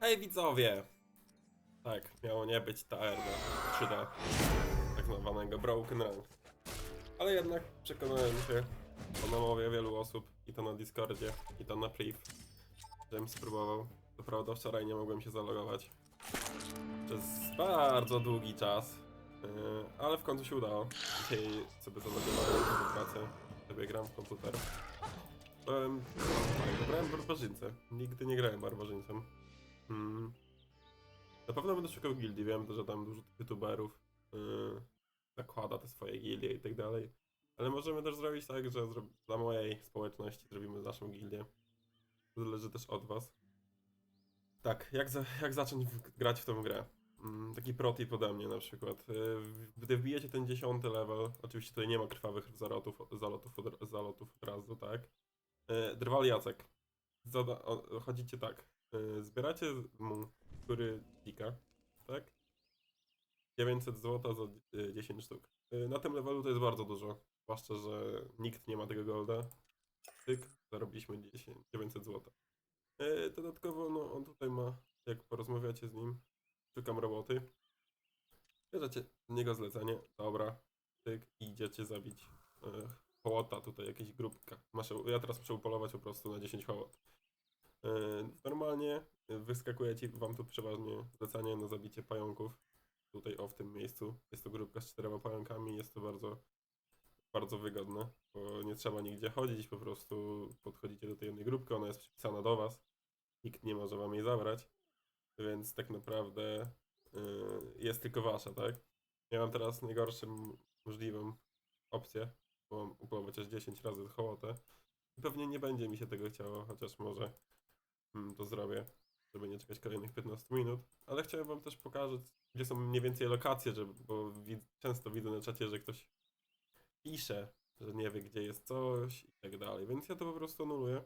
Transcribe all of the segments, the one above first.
Hej widzowie! Tak, miało nie być TR na 3D, tak zwanego Broken Rank. Ale jednak przekonałem się po namowie wielu osób, i to na Discordzie, i to na priv, żebym spróbował. Co prawda wczoraj nie mogłem się zalogować przez bardzo długi czas, yy, ale w końcu się udało. Dzisiaj sobie zalogowałem do pracy, sobie gram w komputer. Byłem, grałem barbarzyńcę. Nigdy nie grałem barbarzyńcem. Hmm. Na pewno będę szukał gildii, wiem, że tam dużo youtuberów yy, zakłada te swoje gildie i tak dalej. Ale możemy też zrobić tak, że dla mojej społeczności zrobimy naszą gildię. To zależy też od was. Tak, jak, za, jak zacząć w, grać w tę grę? Mm, taki protip ode mnie na przykład. Yy, Gdy wbijecie ten dziesiąty level, oczywiście tutaj nie ma krwawych zalotów, zalotów, od, zalotów od razu, tak? Yy, Drwal Jacek. Zada, o, chodzicie tak. Yy, Zbieracie mu, który dzika, tak? 900 zł za y, 10 sztuk. Y, Na tym levelu to jest bardzo dużo. Zwłaszcza, że nikt nie ma tego golda. Tyk, zarobiliśmy 10, 900 zł. Dodatkowo, no on tutaj ma, jak porozmawiacie z nim, szukam roboty. Bierzecie z niego zlecenie, dobra, tyk, idziecie zabić y, hołota, tutaj jakieś grupka. Masz, ja teraz muszę upolować po prostu na 10 hołot. Y, Normalnie wyskakuje ci wam tu przeważnie zlecenie na zabicie pająków. Tutaj o w tym miejscu. Jest to grupka z czterema pająkami, jest to bardzo, bardzo wygodne, bo nie trzeba nigdzie chodzić, po prostu podchodzicie do tej jednej grupki, ona jest przypisana do was. Nikt nie może wam jej zabrać, więc tak naprawdę yy, jest tylko wasza, tak? Ja mam teraz najgorszą możliwą opcję, bo mam upolować aż 10 razy hołotę. Pewnie nie będzie mi się tego chciało, chociaż może to zrobię żeby nie czekać kolejnych 15 minut. Ale chciałem wam też pokazać, gdzie są mniej więcej lokacje, żeby, bo wid- często widzę na czacie, że ktoś pisze, że nie wie, gdzie jest coś i tak dalej. Więc ja to po prostu anuluję.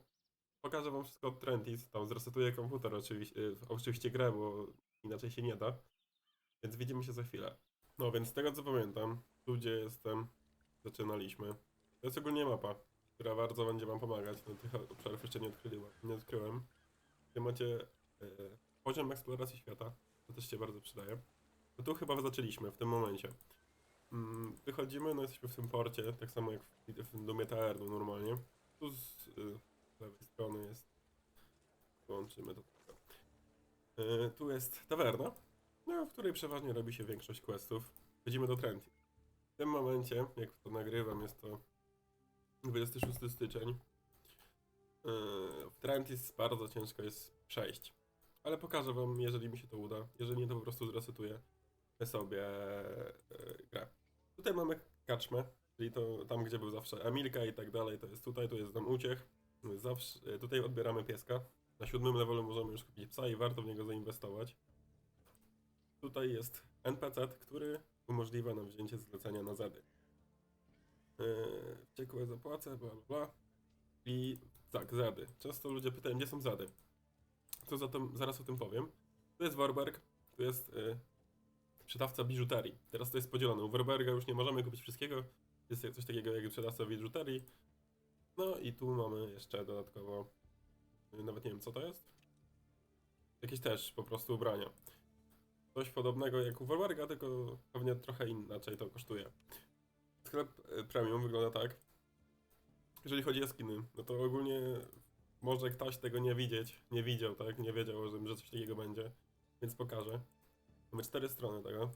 Pokażę wam wszystko od Trentis, tam zresetuję komputer oczywiście, y, oczywiście grę, bo inaczej się nie da. Więc widzimy się za chwilę. No więc z tego co pamiętam, tu gdzie jestem, zaczynaliśmy. To jest ogólnie mapa, która bardzo będzie wam pomagać. No tych obszarów jeszcze nie odkryłem. Nie odkryłem. Gdzie macie e, poziom eksploracji świata, to też się bardzo przydaje. No tu chyba zaczęliśmy w tym momencie. Mm, Wychodzimy, no jesteśmy w tym porcie, tak samo jak w, w Dumie TR no normalnie. Tu z y, lewej strony jest. Połączymy do tego. Y, tu jest tawerna, no, w której przeważnie robi się większość questów. Chodzimy do Trenti. W tym momencie, jak to nagrywam, jest to 26 styczeń. Y, W Trentis bardzo ciężko jest przejść. Ale pokażę wam, jeżeli mi się to uda. Jeżeli nie, to po prostu zresetuję sobie e, grę. Tutaj mamy kaczmę, czyli to tam, gdzie był zawsze Emilka i tak dalej, to jest tutaj, tu jest dom uciech. Zawsze, e, tutaj odbieramy pieska. Na siódmym levelu możemy już kupić psa i warto w niego zainwestować. Tutaj jest NPC, który umożliwia nam wzięcie zlecenia na zedy. Yy, wciekłe zapłacę, bla bla bla. I tak, zady. Często ludzie pytają, gdzie są zady. To zatem, zaraz o tym powiem. Tu jest Warburg, tu jest y, sprzedawca biżuterii. Teraz to jest podzielone. U Warburga już nie możemy kupić wszystkiego. Jest coś takiego jak sprzedawca biżuterii. No i tu mamy jeszcze dodatkowo, y, nawet nie wiem co to jest. Jakieś też po prostu ubrania. Coś podobnego jak u Warburga, tylko pewnie trochę inaczej to kosztuje. Sklep y, premium wygląda tak. Jeżeli chodzi o skiny, no to ogólnie może ktoś tego nie widzieć, nie widział, tak? Nie wiedział, że, że coś takiego będzie. Więc pokażę. Mamy cztery strony tego.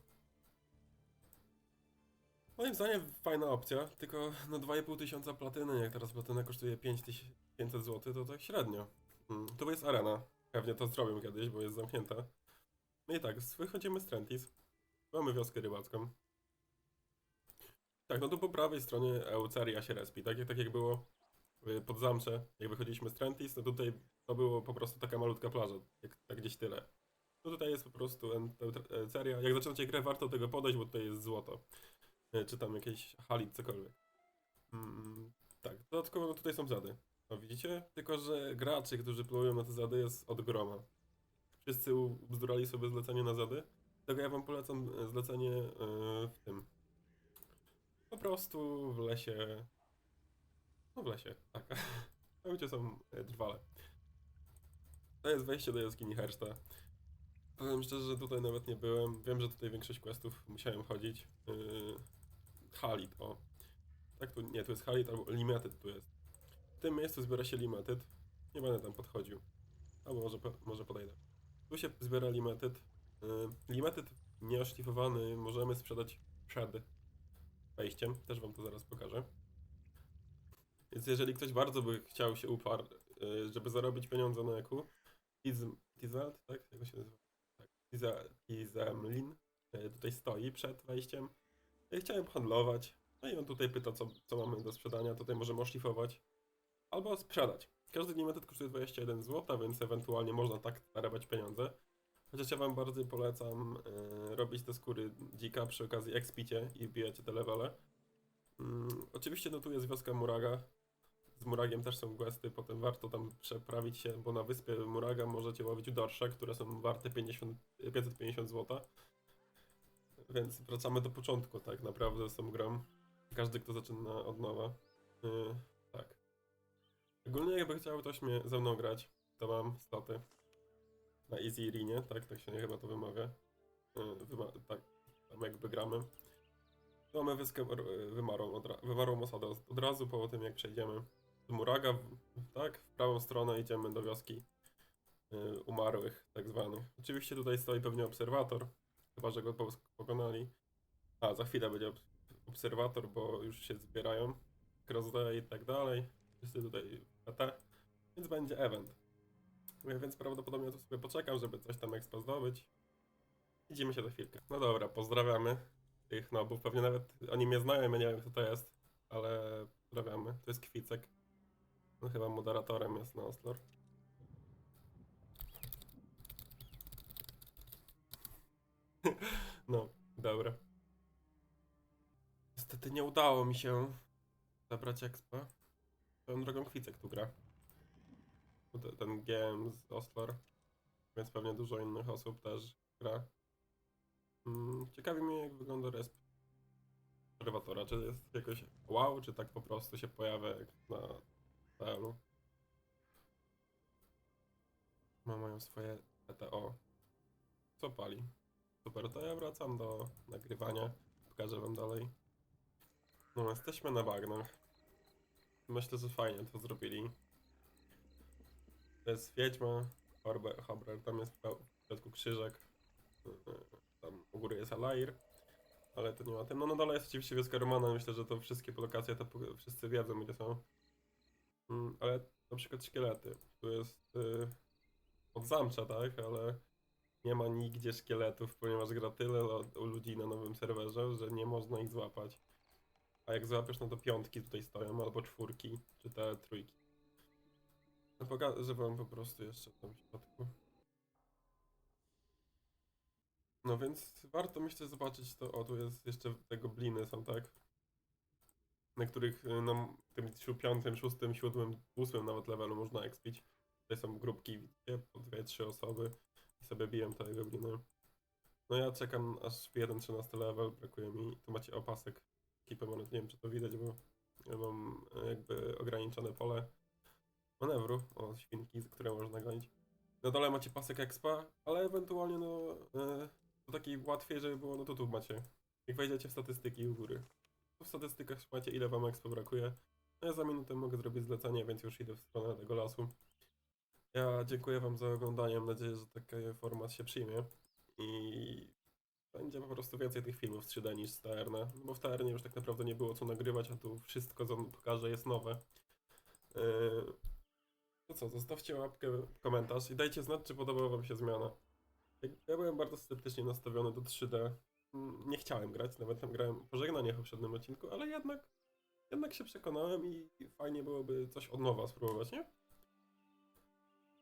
Moim zdaniem fajna opcja, tylko no 2,5 tysiąca platyny, jak teraz platyna kosztuje 5500 zł, to tak średnio. Mm, tu jest arena. Pewnie to zrobię kiedyś, bo jest zamknięta. No i tak, wychodzimy z Trentis. Mamy wioskę rybacką. Tak, no to po prawej stronie Euceria się respi, tak, jak- tak jak było y, pod zamcze, jak wychodziliśmy z Trentis, no tutaj to było po prostu taka malutka plaża, jak, tak gdzieś tyle. No tutaj jest po prostu Euceria, jak zaczynacie grę warto tego podejść, bo tutaj jest złoto. Y, Czy tam jakieś halit, cokolwiek. Mm, tak, dodatkowo no tutaj są zady. No widzicie? Tylko, że graczy, którzy plują na te zady jest od groma. Wszyscy ubzdurali sobie zlecenie na zady. Tego ja wam polecam e, zlecenie y, w tym, prostu w lesie. No w lesie, tak. Tam gdzie są e, drwale. To jest wejście do jaskini Herszta. Powiem szczerze, że tutaj nawet nie byłem. Wiem, że tutaj większość questów musiałem chodzić. Yy, Halit, o. Tak, tu nie, tu jest Halit albo Limited tu jest. W tym miejscu zbiera się Limited. Nie będę tam podchodził. Albo może, może podejdę. Tu się zbiera Limited. Yy, Limited nieoszlifowany możemy sprzedać przed wejściem. Też wam to zaraz pokażę. Więc jeżeli ktoś bardzo by chciał się uparł, yy, żeby zarobić pieniądze na eku, Tiz- Tizalt, tak? Jak się nazywa? Tak. Tiza- Tizemlin yy, tutaj stoi przed wejściem. Ja chciałem handlować. No i on tutaj pyta, co, co mamy do sprzedania. Tutaj możemy oszlifować. Albo sprzedać. Każdy limited kosztuje 21 zł, więc ewentualnie można tak zarabiać pieniądze. Chociaż ja wam bardzo polecam yy, robić te skóry dzika przy okazji expicie i wbijacie te levele. Mm, oczywiście no tu jest wioska Muraga. Z Muragiem też są questy, potem warto tam przeprawić się, bo na wyspie Muraga możecie łowić dorsze, które są warte 50, 550 zł. Więc wracamy do początku tak naprawdę z tą grą. Każdy kto zaczyna od nowa. Yy, tak. Ogólnie jakby chciał ktoś mnie ze mną grać, to mam sloty. Na Easy Irinie, tak, tak się nie chyba to wymawia. Yy, wyma tak, tam jakby gramy. To mamy wymarłą, od ra- wymarłą osadę od, razu po tym jak przejdziemy z Muraga, w, tak, w prawą stronę idziemy do wioski yy, umarłych, tak zwanych. Oczywiście tutaj stoi pewnie obserwator, chyba że go po- pokonali. A, za chwilę będzie ob- obserwator, bo już się zbierają. Crossday i tak dalej. Wszyscy tutaj PT, więc będzie event. Więc prawdopodobnie tu sobie poczekam, żeby coś tam expa zdobyć. Widzimy się za chwilkę. No dobra, pozdrawiamy tych nobów. Pewnie nawet oni mnie znają, ja nie wiem kto to jest, ale pozdrawiamy. To jest Kwicek. No chyba moderatorem jest na Oslor. No, dobra. Niestety nie udało mi się zabrać expa. Swoją drogą Kwicek tu gra. Ten GM z Oslor. Więc pewnie dużo innych osób też gra. Mm, Ciekawi mnie jak wygląda resp obserwatora. Czy jest jakoś wow, czy tak po prostu się pojawia jak na PL-u. Ma mają swoje PTO. Co pali? Super, to ja wracam do nagrywania. Pokażę wam dalej. No, jesteśmy na bagnach. Myślę, że fajnie to zrobili. To jest Wiedźma, Horber, tam jest w środku krzyżek. Yy, Tam u góry jest Alair, ale to nie ma tym. No na dole jest oczywiście wioska Romana, myślę, że to wszystkie lokacje to wszyscy wiedzą gdzie są. Mm, Ale na przykład szkielety. Tu jest yy, od zamcza, tak, ale nie ma nigdzie szkieletów, ponieważ gra tyle u ludzi na nowym serwerze, że nie można ich złapać. A jak złapiesz, no to piątki tutaj stoją, albo czwórki, czy te trójki. No pokażę wam po prostu jeszcze w tym środku. No więc warto myślę zobaczyć to. O, tu jest jeszcze te gobliny są, tak? Na których y, no, tym siu- piątym, szóstym, siódmym, ósmym nawet levelu można expić. Tutaj są grupki, widzicie, po dwie, trzy osoby i sobie biją te gobliny. No ja czekam aż jeden 13 level, brakuje mi. Tu macie opasek ekipy, ale nie wiem czy to widać, bo ja mam e, jakby ograniczone pole manewru. O, świnki, które można gonić. Na dole macie pasek expa, ale ewentualnie no e, to takiej łatwiej, żeby było, no to tu macie. Jak wejdziecie w statystyki u góry. Tu w statystykach macie ile wam expa brakuje. No ja za minutę mogę zrobić zlecenie, więc już idę w stronę tego lasu. Ja dziękuję wam za oglądanie, mam nadzieję, że taki format się przyjmie. I będzie po prostu więcej tych filmów z 3D niż z TRN, no bo w TRN już tak naprawdę nie było co nagrywać, a tu wszystko co pokażę jest nowe. Yy, To co, zostawcie łapkę, komentarz i dajcie znać, czy podobała wam się zmiana. Ja byłem bardzo sceptycznie nastawiony do 3D. Mm, Nie chciałem grać, nawet tam grałem pożegnanie w poprzednim odcinku, ale jednak, jednak się przekonałem i fajnie byłoby coś od nowa spróbować, nie?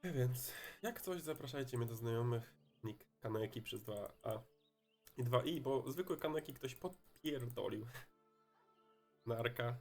Więc, jak coś, zapraszajcie mnie do znajomych. Nick Kaneki przez 2A i 2i, bo zwykłe Kaneki ktoś podpierdolił. Narka.